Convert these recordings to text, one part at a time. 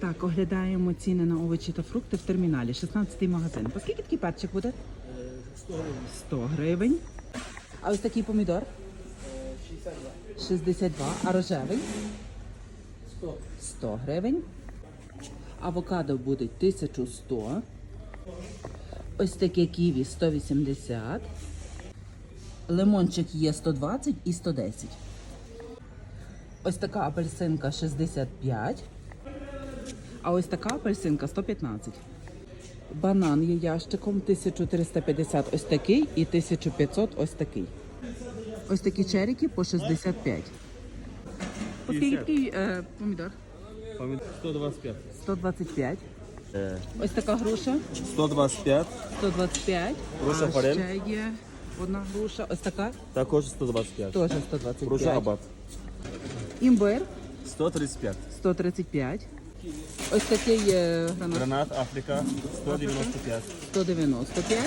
Так, оглядаємо ціни на овочі та фрукти в терміналі. 16-й магазин. По скільки такий перчик буде? 100 гривень. 100 гривень. А ось такий помідор? 62. 62. А рожевий? 100. 100 гривень. Авокадо буде 1100. Ось таке ківі 180. Лимончик є 120 і 110. Ось така апельсинка 65. А ось така апельсинка 115. Банан є ящиком 1350 ось такий і 1500 ось такий. Ось такі черіки по 65. По скільки такий е, помідор? Помідор 125. 125. Е, Ось така груша 125. 125. Груша а форель. ще є одна груша. Ось така Також 125. теж 125. Груша абат. Імбир 135. 135. Ось такий е, гранат Гранат Африка 195. 195.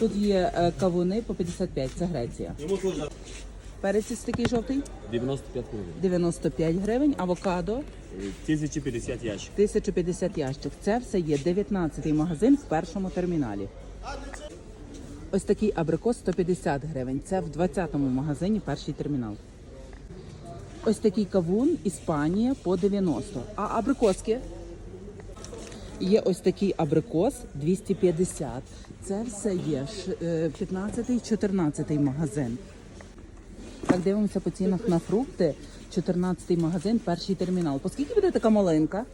Тут є е, кавуни по 55, це Греція. Перець ось такий жовтий 95 гривень. 95 гривень, авокадо 1050 ящик. 1050 ящик. Це все є 19-й магазин в першому терміналі. Ось такий абрикос 150 гривень. Це в 20-му магазині перший термінал. Ось такий кавун Іспанія по 90. А абрикоски? Є ось такий абрикос 250. Це все є е, 15-й, 14-й магазин. Так, дивимося по цінах на фрукти. 14-й магазин, перший термінал. По скільки буде така малинка?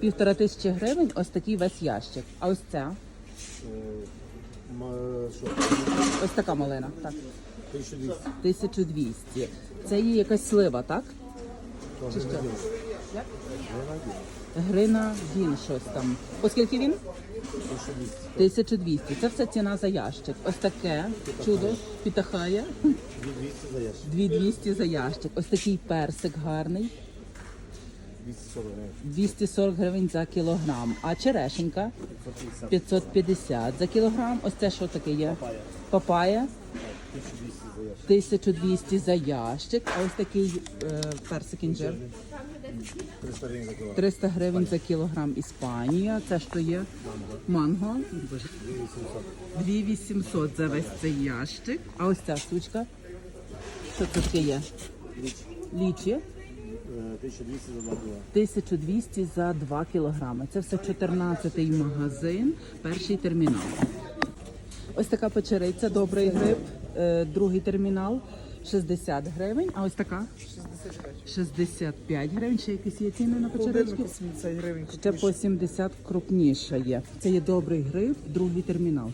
Півтора тисячі гривень, ось такий весь ящик. А ось ця? Ось така малина. Так. 1200. 1200. Це є якась слива, так? Чи що? Як? Грина він щось там. По скільки він? 1200. Це все ціна за ящик. Ось таке чудо підахає. 200 за ящик. 2200 за ящик. Ось такий персик гарний. 240 гривень. 240 гривень за кілограм. А черешенька 550 за кілограм. Ось це що таке є? Папая 1200 за ящик. А ось такий е, персик інжир 300 гривень за кіло. 300 гривень за кілограм Іспанія. Це що є? Манго. Боже. 2800 за весь цей ящик. А ось ця штучка. Що це таке є? Лічі. 1200 за 2 кіло. 1200 за 2 кілограми. Це все 14-й магазин, перший термінал. Ось така печериця, добрий гриб, другий термінал 60 гривень. А ось така 65 гривень. Ще якісь є ціни на печерички? 70 гривень. Ще по 70 крупніша є. Це є добрий гриб, другий термінал.